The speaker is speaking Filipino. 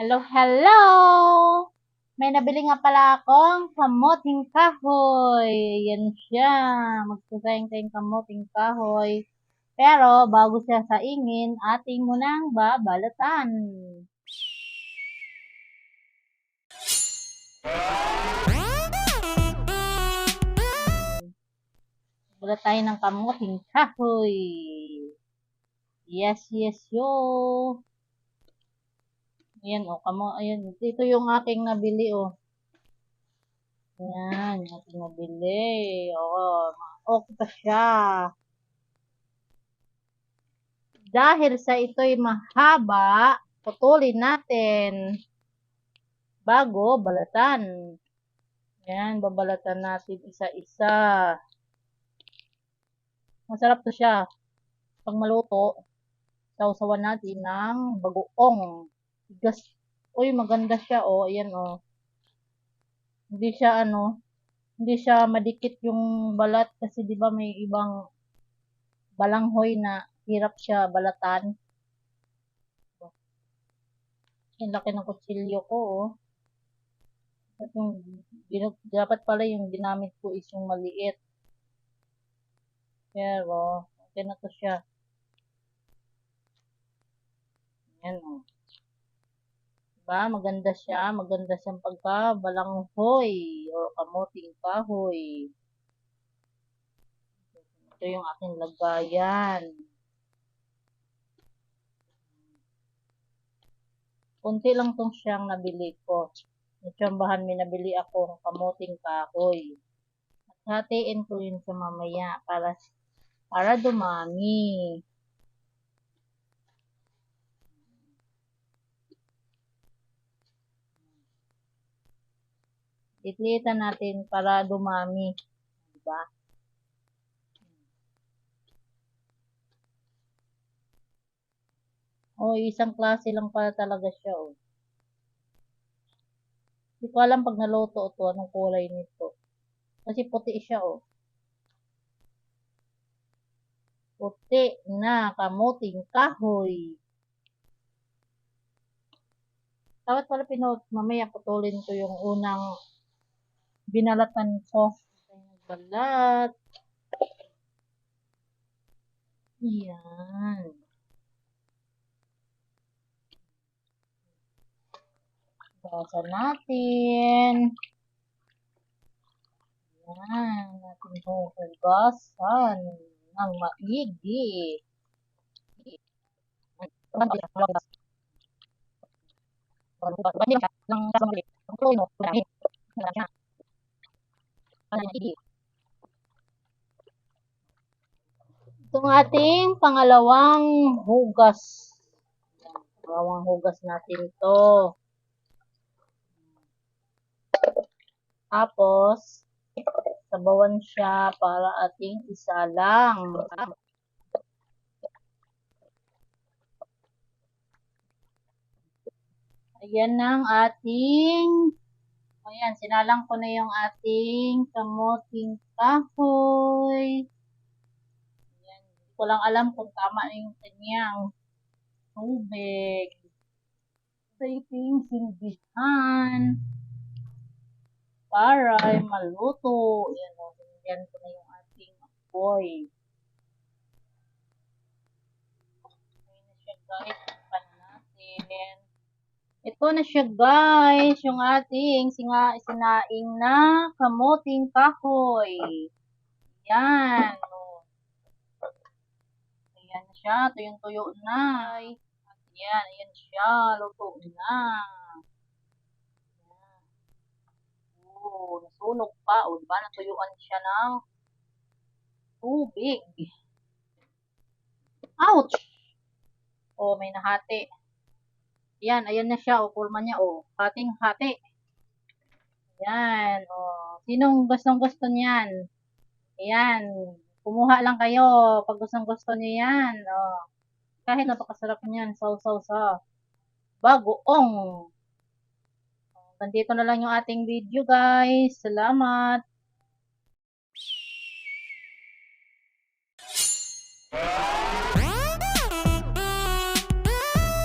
Hello, hello! May nabili nga pala akong kamoting kahoy. Yan siya. Magsasayang tayong kamoting kahoy. Pero, bago siya saingin, ating munang babalatan. Balat tayo ng kamoting kahoy. Yes, yes, yo. Ayan, o, kamo, ayan, ito yung aking nabili, o. Ayan, yung aking nabili. O, okay pa siya. Dahil sa ito'y mahaba, putulin natin bago balatan. Ayan, babalatan natin isa-isa. Masarap to siya. Pag maluto, sausawan natin ng bagoong. Gas. Uy, maganda siya, oh. Ayan, oh. Hindi siya, ano, hindi siya madikit yung balat kasi di ba may ibang balanghoy na hirap siya balatan. Ang laki ng kutsilyo ko, oh. At yung, dapat pala yung ginamit ko is yung maliit. Pero, okay na to siya. Ayan, oh. Diba? Maganda siya. Maganda siyang pagkabalanghoy or kamuting kahoy. Ito yung aking lagayan. Kunti lang tong siyang nabili ko. Natsambahan may nabili akong kamuting kahoy. At hatiin ko yun sa mamaya para para dumami. Itlitan natin para dumami. Diba? Oh, isang klase lang pala talaga siya, oh. Hindi ko alam pag naluto ito, anong kulay nito. Kasi puti siya, oh. Puti na kamuting kahoy. Dapat pala pinot, mamaya putulin ko yung unang binalatan ko. Balat. Yan. Basa natin. Yan. Natin huhugasan ng maigi. Itong ating pangalawang hugas. Pangalawang hugas natin to. Tapos, sabawan siya para ating isalang. Ayan ang ating, ayan, sinalang ko na yung ating kamuting kahoy. Ayan, hindi ko lang alam kung tama yung kanyang tubig. Sa iting silbihan para ay maluto. Ayan o, sinigyan ko na yung ating apoy. Ayan na siya guys, pan natin. Ito na siya guys, yung ating singa, sinaing na kamuting kahoy. Ayan. O. Ayan na siya, tuyong-tuyo na. Ayan, ayan siya, luto na. Ayan. Oo, nasunog pa. O, diba? Natuyuan siya ng tubig. Ouch! O, may nahati. Yan, ayan na siya. O, kulma niya. O, hating hati. Yan. O, sinong gustong gusto niyan? Ayan. Kumuha lang kayo pag gustong gusto niyo yan. O, kahit napakasarap niyan. Sausaw sa bagoong. Nandito na lang yung ating video guys. Salamat!